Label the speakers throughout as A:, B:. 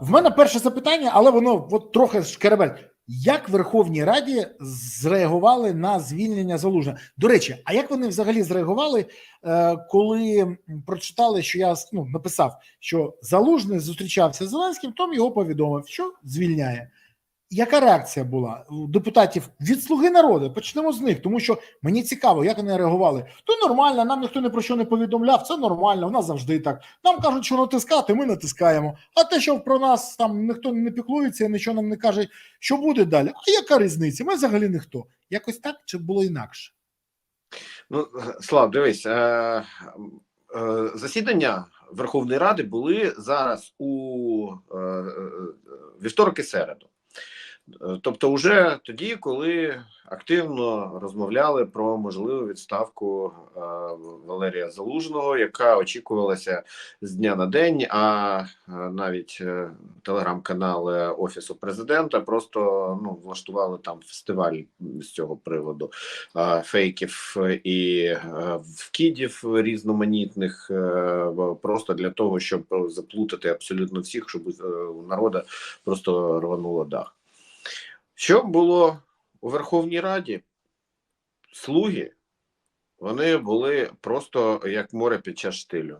A: В мене перше запитання, але воно от трохи шкеребель. Як Верховній Раді зреагували на звільнення залужного? До речі, а як вони взагалі зреагували, е, коли прочитали, що я ну, написав, що залужний зустрічався з Зеленським, Том його повідомив, що звільняє. Яка реакція була у депутатів від слуги народу? Почнемо з них, тому що мені цікаво, як вони реагували. То нормально, нам ніхто не про що не повідомляв. Це нормально. У нас завжди так. Нам кажуть, що натискати, ми натискаємо. А те, що про нас там ніхто не піклується, нічого нам не каже, що буде далі. А яка різниця? Ми взагалі ніхто. Якось так чи було інакше?
B: Ну, Слав, дивись, е, е, засідання Верховної Ради були зараз у е, е, вівторок і середу. Е, Тобто, вже тоді, коли активно розмовляли про можливу відставку е, Валерія Залужного, яка очікувалася з дня на день, а е, навіть телеграм-канал Офісу президента просто ну, влаштували там фестиваль з цього приводу фейків і вкидів різноманітних, просто для того, щоб заплутати абсолютно всіх, щоб у народу просто рвануло дах. Що було у Верховній Раді? Слуги, вони були просто як море під час штилю.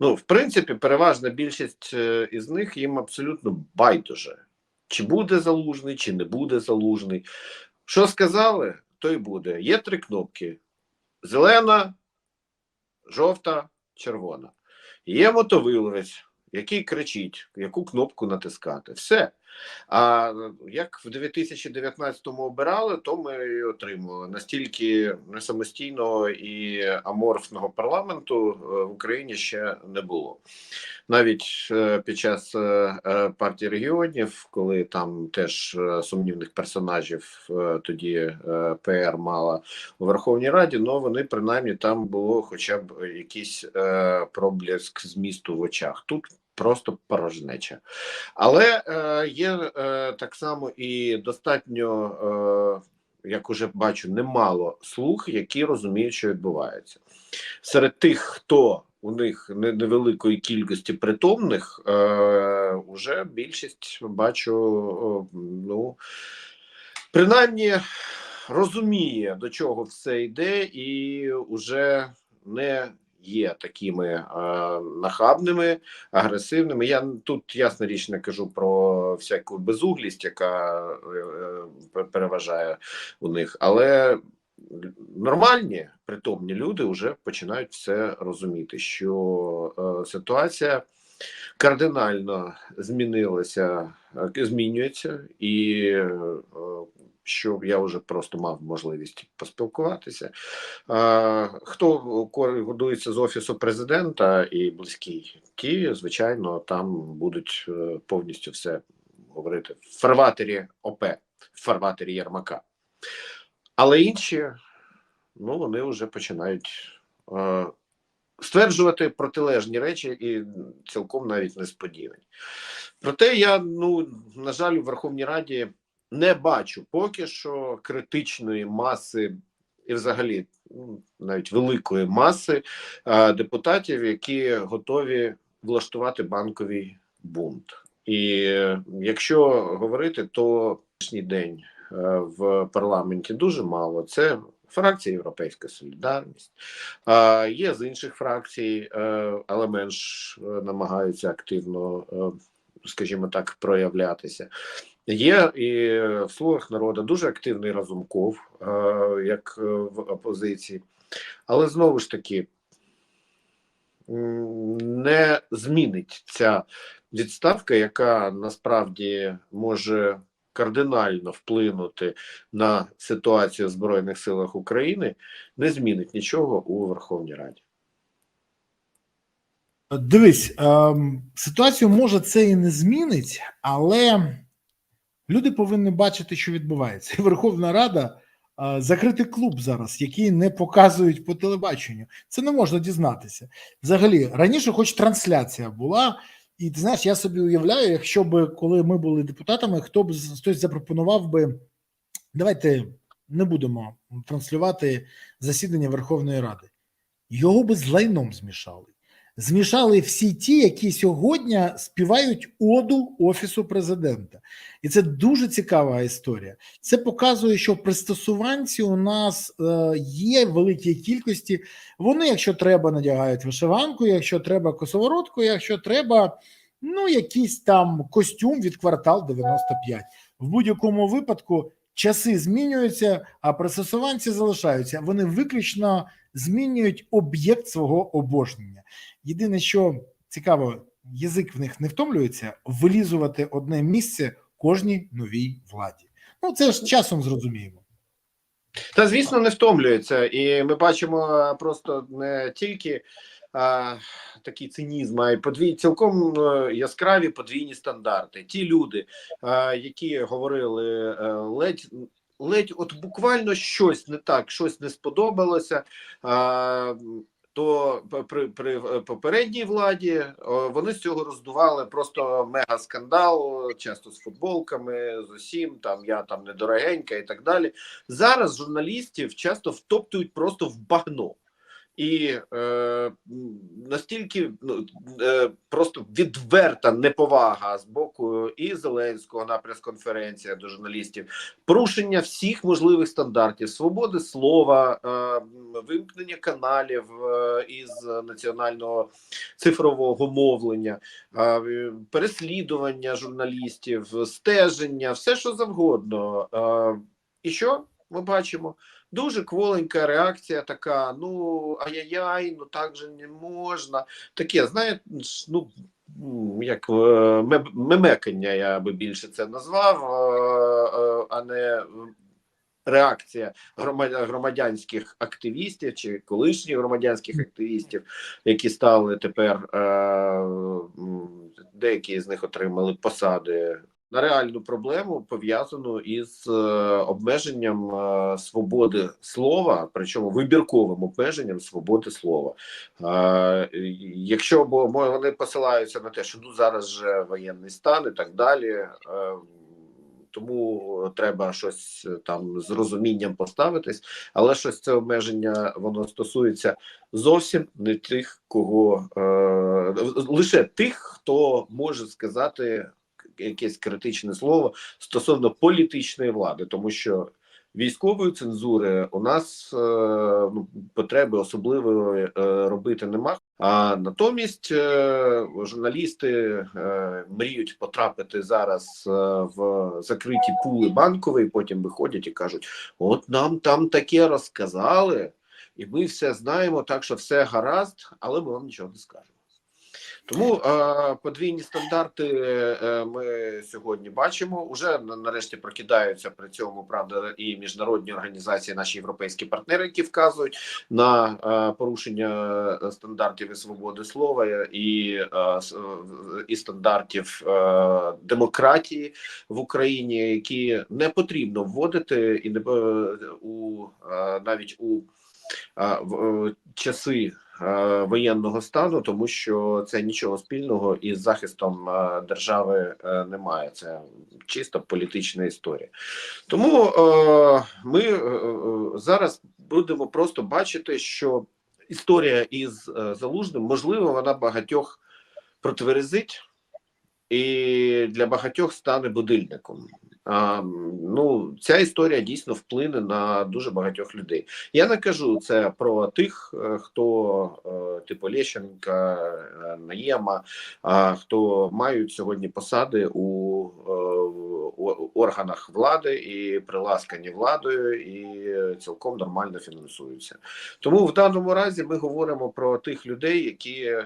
B: Ну, в принципі, переважна більшість е, із них їм абсолютно байдуже, чи буде залужний, чи не буде залужний. Що сказали, то й буде. Є три кнопки: зелена, жовта, червона. Є мотовиловець, який кричить, яку кнопку натискати. Все. А як в 2019-му обирали, то ми і отримали настільки не самостійного і аморфного парламенту е, в Україні ще не було. Навіть е, під час е, партії регіонів, коли там теж сумнівних персонажів тоді ПР мала у Верховній Раді, ну вони принаймні там було хоча б якийсь проблиск змісту в очах. Тут просто порожнеча. Але е, є е, так само і достатньо, е, як уже бачу, немало слуг, які розуміють, що відбувається. Серед тих, хто у них невеликої кількості притомних, е, уже більшість бачу, о, ну принаймні розуміє, до чого все йде, і вже не є такими е, нахабними, агресивними. Я тут ясна річ не кажу про всяку безуглість, яка е, е, переважає у них, але нормальні притомні люди вже починають все розуміти, що е, ситуація кардинально змінилася, змінюється, і е, що я вже просто мав можливість поспілкуватися. Е, Хто годується з офісу президента і близький, ті, звичайно, там будуть е, повністю все говорити в фарватері ОП, в фарватері Єрмака. Але інші, ну вони вже починають е, стверджувати протилежні речі і цілком навіть несподівані. Проте я, ну, на жаль, у Верховній Раді не бачу поки що критичної маси і взагалі ну, навіть великої маси е, депутатів, які готові влаштувати банковий бунт. І е, якщо говорити, то день е, в парламенті дуже мало. Це фракція Європейська Солідарність. Є з інших фракцій, але менш намагаються активно, скажімо так, проявлятися. Є і в слугах народу дуже активний Разумков, е, як е, в опозиції, але знову ж таки не змінить ця відставка, яка насправді може кардинально вплинути на ситуацію в Збройних силах України, не змінить нічого у Верховній Раді.
A: Дивись, ем, ситуацію може це і не змінить, але люди повинні бачити, що відбувається. І Верховна Рада закритий клуб зараз, який не показують по телебаченню. Це не можна дізнатися. Взагалі, раніше, хоч трансляція була, і ти знаєш, я собі уявляю, якщо би коли ми були депутатами, хто б хтось запропонував би, давайте не будемо транслювати засідання Верховної Ради. Його би з лайном змішали. Змішали всі ті, які сьогодні співають оду офісу президента, і це дуже цікава історія. Це показує, що пристосуванці у нас е, є в великій кількості. Вони, якщо треба, надягають вишиванку, якщо треба косоворотку, якщо треба, ну якийсь там костюм від квартал 95. В будь-якому випадку часи змінюються, а пристосуванці залишаються. Вони виключно змінюють об'єкт свого обожнення. Єдине, що цікаво, язик в них не втомлюється вилізувати одне місце кожній новій владі. Ну це ж часом зрозуміємо.
B: Та звісно, не втомлюється, і ми бачимо просто не тільки такий цинізм, а й подвій цілком е, яскраві подвійні стандарти. Ті люди, які говорили е, ледь. Ледь, от буквально щось не так, щось не сподобалося. А, то при, при попередній владі вони з цього роздували просто мега скандал, часто з футболками, з усім там я там недорогенька і так далі. Зараз журналістів часто втоптують просто в багно. І е, настільки ну, е, просто відверта неповага з боку і Зеленського на прес-конференціях до журналістів, порушення всіх можливих стандартів, свободи слова, е, вимкнення каналів е, із національного цифрового мовлення, е, переслідування журналістів, стеження, все що завгодно. Е, і що ми бачимо? Дуже кволенька реакція така: ну ай-яй-яй, ну так же не можна. Таке, знаєте, ну як мемекання, я би більше це назвав, а не реакція громадянських активістів чи колишніх громадянських активістів, які стали тепер деякі з них отримали посади на реальну проблему пов'язану із е, обмеженням е, свободи слова, причому вибірковим обмеженням свободи слова. Е, якщо бо вони посилаються на те, що ну зараз же воєнний стан і так далі. Тому треба щось там з розумінням поставитись, але щось це обмеження воно стосується зовсім не тих, кого е, лише тих, хто може сказати якесь критичне слово стосовно політичної влади, тому що військової цензури у нас е, ну, потреби особливої е, робити нема. А натомість е, журналісти мріють потрапити зараз в закриті пули банкові, потім виходять і кажуть: от нам там таке розказали, і ми все знаємо, так що все гаразд, але ми вам нічого не скажемо. Тому е, подвійні стандарти е, ми сьогодні бачимо. Уже нарешті прокидаються при цьому правда і міжнародні організації, наші європейські партнери, які вказують на е, порушення стандартів і свободи слова і е, і стандартів е, демократії в Україні, які не потрібно вводити, і не у е, навіть у е, часи. Е, воєнного стану, тому що це нічого спільного із захистом е, держави е, немає. Це чисто політична історія. Тому ми зараз будемо просто бачити, що історія із залужним можливо вона багатьох протверезить. І для багатьох стане будильником. А, Ну, ця історія дійсно вплине на дуже багатьох людей. Я не кажу це про тих, е, хто е, типу Лещенка, е, Наєма, хто мають сьогодні посади у органах влади і приласкані владою, і цілком нормально фінансуються. Тому в даному разі ми говоримо про тих людей, які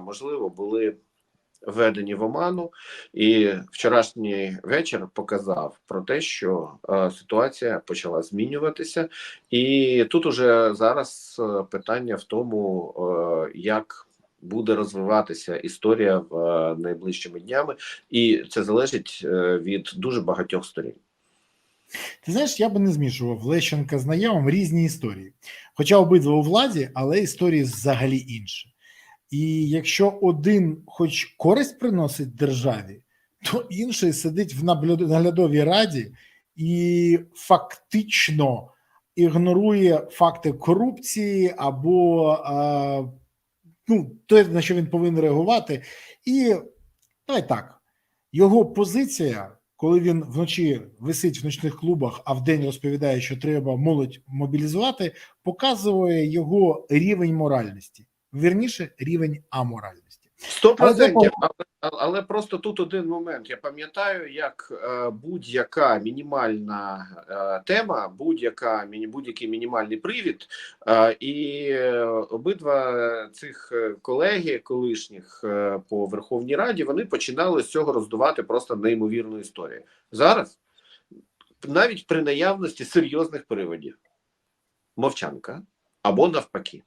B: можливо були введені в оману, і вчорашній вечір показав про те, що е, ситуація почала змінюватися, і тут уже зараз е, питання в тому, е, як буде розвиватися історія в найближчими днями, і це залежить від дуже багатьох сторін.
A: Ти знаєш, я би не змішував Лещенка з наявом різні історії. Хоча обидва у владі, але історії взагалі інші. І якщо один, хоч користь приносить державі, то інший сидить в наглядовій раді і фактично ігнорує факти корупції або ну, те, на що він повинен реагувати. І давай так, його позиція, коли він вночі висить в ночних клубах, а вдень розповідає, що треба молодь мобілізувати, показує його рівень моральності, вірніше, рівень аморальності.
B: Сто
A: Але
B: процентів, але, але просто тут один момент. Я пам'ятаю, як е, будь-яка мінімальна е, тема, будь-яка будь-який мінімальний привід, е, і обидва цих колеги колишніх е, по Верховній Раді вони починали з цього роздувати просто неймовірну історію. Зараз навіть при наявності серйозних приводів, мовчанка або навпаки.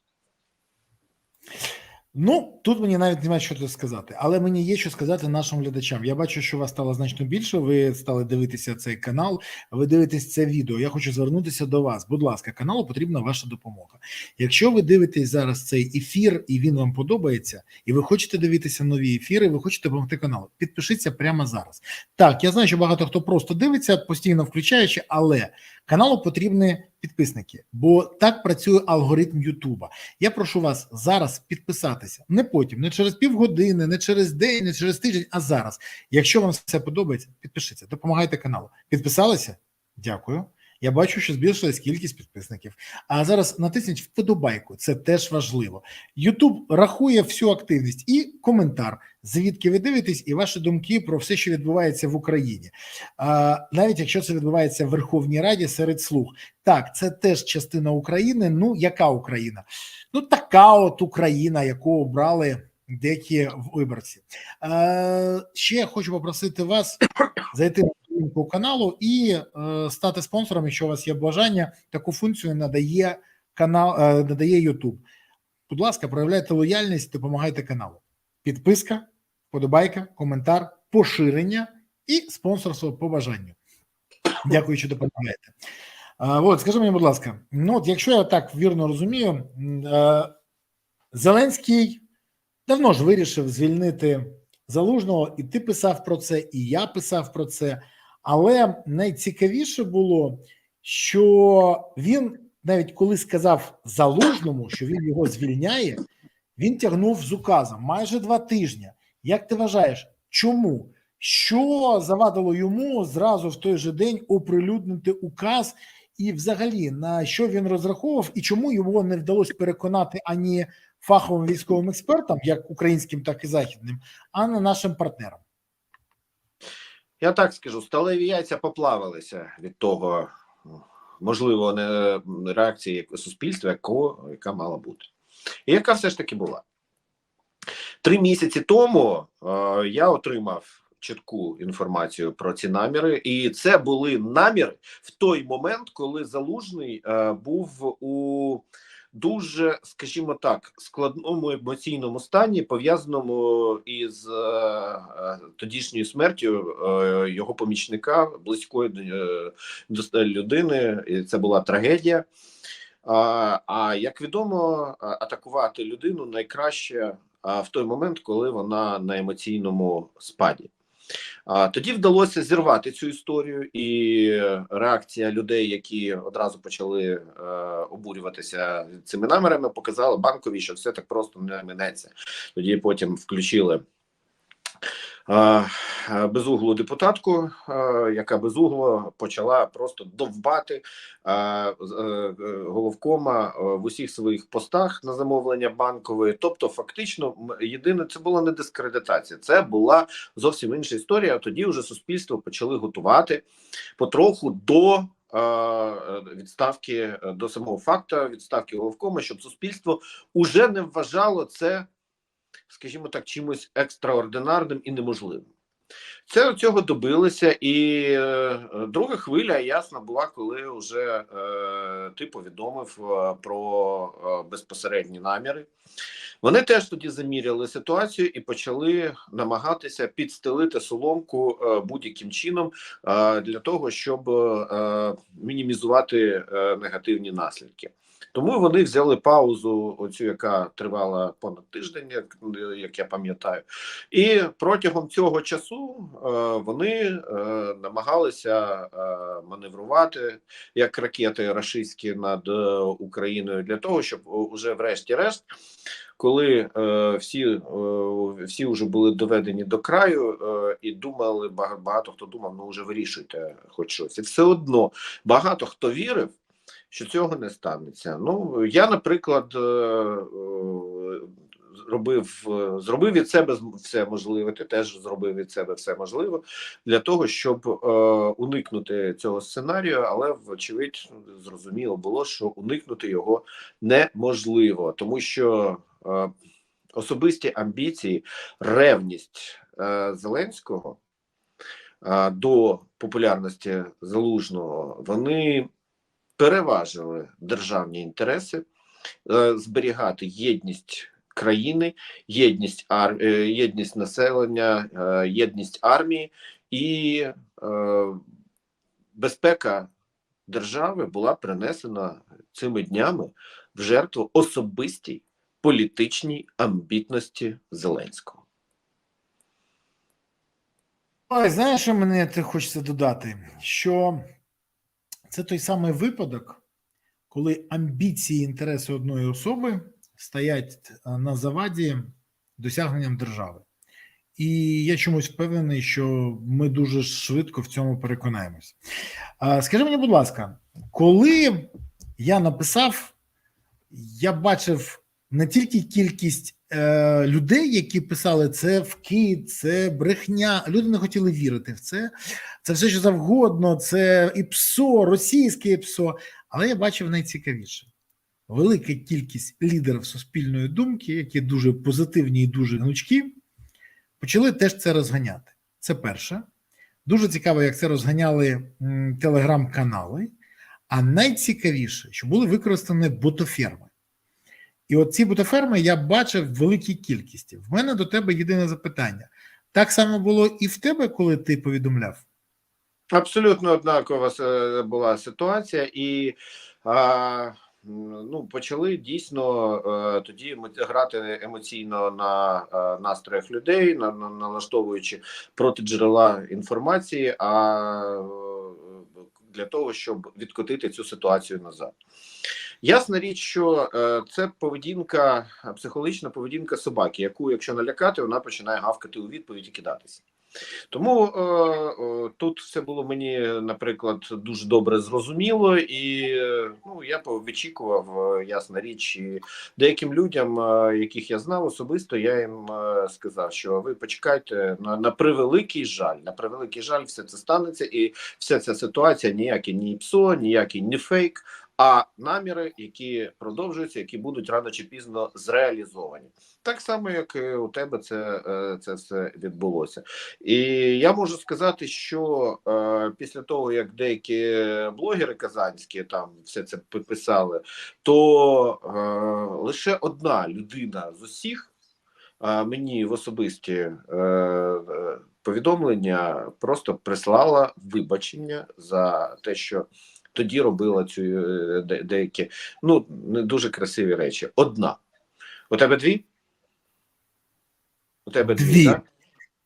A: Ну тут мені навіть немає що тут сказати, але мені є що сказати нашим глядачам. Я бачу, що вас стало значно більше. Ви стали дивитися цей канал. Ви дивитесь це відео. Я хочу звернутися до вас. Будь ласка, каналу потрібна ваша допомога. Якщо ви дивитесь зараз цей ефір і він вам подобається, і ви хочете дивитися нові ефіри, ви хочете допомогти каналу. Підпишіться прямо зараз. Так, я знаю, що багато хто просто дивиться, постійно включаючи, але каналу потрібні підписники, бо так працює алгоритм Ютуба. Я прошу вас зараз підписатися не потім, не через півгодини, не через день, не через тиждень, а зараз. Якщо вам все подобається, підпишіться, допомагайте каналу. Підписалися? Дякую. Я бачу, що збільшилась кількість підписників. А зараз натисніть вподобайку, це теж важливо. Ютуб рахує всю активність і коментар, звідки ви дивитесь, і ваші думки про все, що відбувається в Україні. А, навіть якщо це відбувається в Верховній Раді серед слуг. Так, це теж частина України. Ну, яка Україна? Ну, така от Україна, яку обрали деякі виборці. Е, ще я хочу попросити вас зайти сторінку каналу і е, стати спонсором, якщо у вас є бажання. Таку функцію надає канал, е, надає YouTube. Будь ласка, проявляйте лояльність, допомагайте каналу. Підписка, вподобайка, коментар, поширення і спонсорство по бажанню. Дякую, що допомагаєте. А, от, скажи мені, будь ласка, ну от якщо я так вірно розумію, е, Зеленський давно ж вирішив звільнити залужного, і ти писав про це, і я писав про це. Але найцікавіше було, що він навіть коли сказав залужному, що він його звільняє, він тягнув з указом майже два тижні. Як ти вважаєш, чому? Що завадило йому зразу в той же день оприлюднити указ, і взагалі на що він розраховував, і чому його не вдалося переконати ані фаховим військовим експертам, як українським, так і західним, а не нашим партнерам?
B: Я так скажу, сталеві яйця поплавилися від того, можливо, не реакції суспільства, якого, яка мала бути. І яка все ж таки була. Три місяці тому е, я отримав чітку інформацію про ці наміри, і це були наміри в той момент, коли Залужний е, був у дуже, скажімо так, складному емоційному стані, пов'язаному із е, тодішньою смертю е, його помічника, близької е, до людини. І це була трагедія. А, а як відомо, атакувати людину найкраще в той момент, коли вона на емоційному спаді. А, тоді вдалося зірвати цю історію, і реакція людей, які одразу почали е, обурюватися цими намірами, показала банкові, що все так просто не минеться. Тоді потім включили безуглу депутатку, яка безугло почала просто довбати е, е, головкома е, в усіх своїх постах на замовлення банкової. Тобто, фактично, єдине це була не дискредитація, це була зовсім інша історія. Тоді вже суспільство почали готувати потроху до. Відставки до самого факту відставки головкома, щоб суспільство уже не вважало це, скажімо так, чимось екстраординарним і неможливим. Це цього добилися, і е, друга хвиля ясна була, коли вже е, ти повідомив е, про е, безпосередні наміри. Вони теж тоді заміряли ситуацію і почали намагатися підстелити соломку будь-яким чином для того, щоб мінімізувати негативні наслідки. Тому вони взяли паузу, оцю, яка тривала понад тиждень, як, як я пам'ятаю, і протягом цього часу е, вони е, намагалися е, маневрувати як ракети рашистські над е, Україною для того, щоб уже врешті-решт коли е, всі, е, всі вже були доведені до краю е, і думали, багато, багато хто думав, ну вже вирішуйте хоч щось. І все одно багато хто вірив, що цього не станеться. Ну я, наприклад, е, е, зробив, е, зробив від себе все можливе. Ти теж зробив від себе все можливе для того, щоб уникнути цього сценарію, але вочевидь зрозуміло було, що уникнути його неможливо, тому що особисті амбіції, ревність Зеленського до популярності залужного вони переважили державні інтереси е, зберігати єдність країни, єдність ар... е, єдність населення, е, єдність армії і безпека держави була принесена цими днями в жертву особистій політичній амбітності Зеленського.
A: Ой, знаєш, що мене хочеться додати? Що це той самий випадок, коли амбіції і інтереси одної особи стоять е, на заваді досягненням держави. І я чомусь впевнений, що ми дуже швидко в цьому переконаємось. Скажи мені, будь ласка, коли я написав, я бачив не тільки кількість е, людей, які писали це вкид, це брехня. Люди не хотіли вірити в це. Це все що завгодно, це і ПСО, російське ПСО. Але я бачив найцікавіше: велика кількість лідерів суспільної думки, які дуже позитивні і дуже гнучкі, почали теж це розганяти. Це перше. Дуже цікаво, як це розганяли телеграм-канали. А найцікавіше, що були використані ботоферми. І от ці ботоферми я бачив в великій кількості. В мене до тебе єдине запитання: так само було і в тебе, коли ти повідомляв?
B: Абсолютно однакова е, була ситуація, і а, ну, почали дійсно е, тоді грати емоційно на е, настроях людей, на, на налаштовуючи проти джерела інформації, а для того, щоб відкотити цю ситуацію назад. Ясна річ, що е, це поведінка, психологічна поведінка собаки, яку, якщо налякати, вона починає гавкати у відповідь і кидатися. Тому е, е, тут все було мені, наприклад, дуже добре зрозуміло, і е, ну я вичікував, е, ясна річ, і деяким людям, е, яких я знав особисто, я їм е, сказав, що ви почекайте на, на превеликий жаль, на превеликий жаль, все це станеться, і вся ця ситуація ніякий ні ПСО, ніякий не фейк. А наміри, які продовжуються, які будуть рано чи пізно зреалізовані, так само як і у тебе це, е, це все відбулося. І я можу сказати, що е, після того, як деякі блогери казанські там все це писали, то е, лише одна людина з усіх е, мені в особисті е, повідомлення просто прислала вибачення за те, що тоді робила цю е, деякі ну не дуже красиві речі. Одна. У тебе дві? У тебе дві,
A: Дві.
B: так?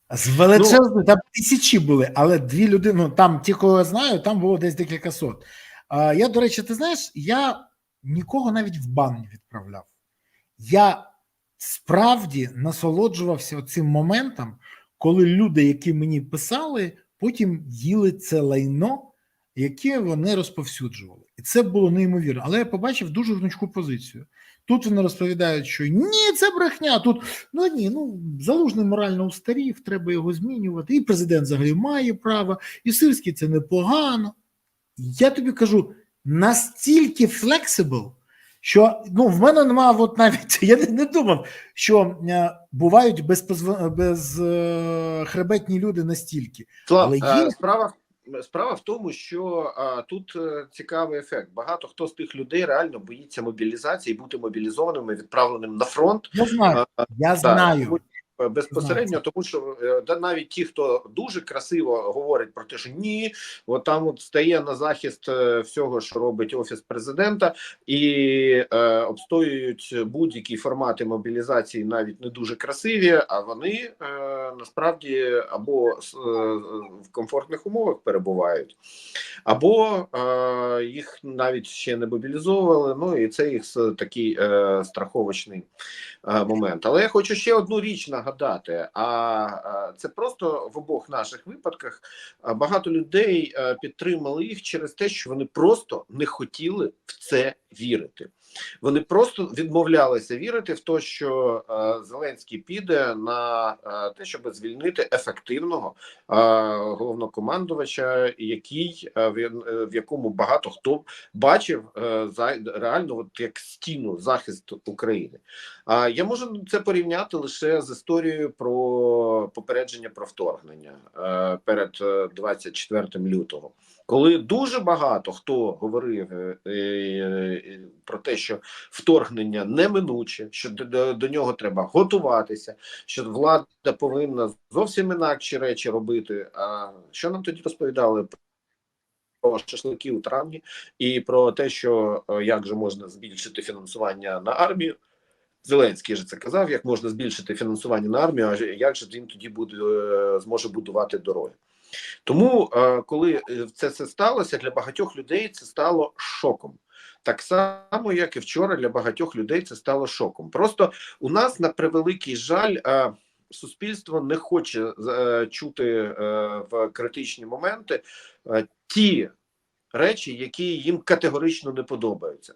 A: З величезною, там тисячі були, але дві людини, ну там ті, кого я знаю, там було десь декілька сот. А, я, до речі, ти знаєш, я нікого навіть в бан не відправляв. Я справді насолоджувався цим моментом, коли люди, які мені писали, потім їли це лайно, яке вони розповсюджували. І це було неймовірно. Але я побачив дуже гнучку позицію. Тут вони розповідають, що ні, це брехня. Тут ну ні, ну залужний морально устарів, треба його змінювати. І президент взагалі має право, і Сирський це непогано. Я тобі кажу, настільки флексибл, що ну в мене немає, от навіть я не, не думав, що е, бувають безпозв... безхребетні люди настільки.
B: Слав,
A: Але
B: е,
A: є-
B: справа справа в тому, що а, тут е, цікавий ефект. Багато хто з тих людей реально боїться мобілізації, бути мобілізованим і відправленим на фронт.
A: Я знаю,
B: А,
A: я знаю.
B: Е, безпосередньо, тому що е, да, навіть ті, хто дуже красиво говорить про те, що ні, от там от стає на захист е, всього, що робить офіс президента, і е, обстоюють будь-які формати мобілізації, навіть не дуже красиві. А вони е, насправді або е, в комфортних умовах перебувають, або е, їх навіть ще не мобілізовували. Ну і це їх такий е, страховочний е, момент. Але я хочу ще одну річ нагадати: а е, це просто в обох наших випадках багато людей е, підтримали їх через те, що вони просто не хотіли в це вірити. Вони просто відмовлялися вірити в те, що е, Зеленський піде на е, те, щоб звільнити ефективного е, головнокомандувача, який в, якому багато хто бачив за реально, от як стіну захист України. А я можу це порівняти лише з історією про попередження про вторгнення перед е, 24 лютого, коли дуже багато хто говорив про те, що вторгнення неминуче, що до, до, нього треба готуватися, що влада повинна зовсім інакші речі робити. А що нам тоді розповідали? Про шашлики у травні і про те, що е, як же можна збільшити фінансування на армію. Зеленський же це казав, як можна збільшити фінансування на армію, а як же він тоді буде е, зможе будувати дороги. Тому, е, коли це все сталося, для багатьох людей це стало шоком. Так само, як і вчора, для багатьох людей це стало шоком. Просто у нас на превеликий жаль. а Суспільство не хоче е, чути е, в критичні моменти е, ті речі, які їм категорично не подобаються.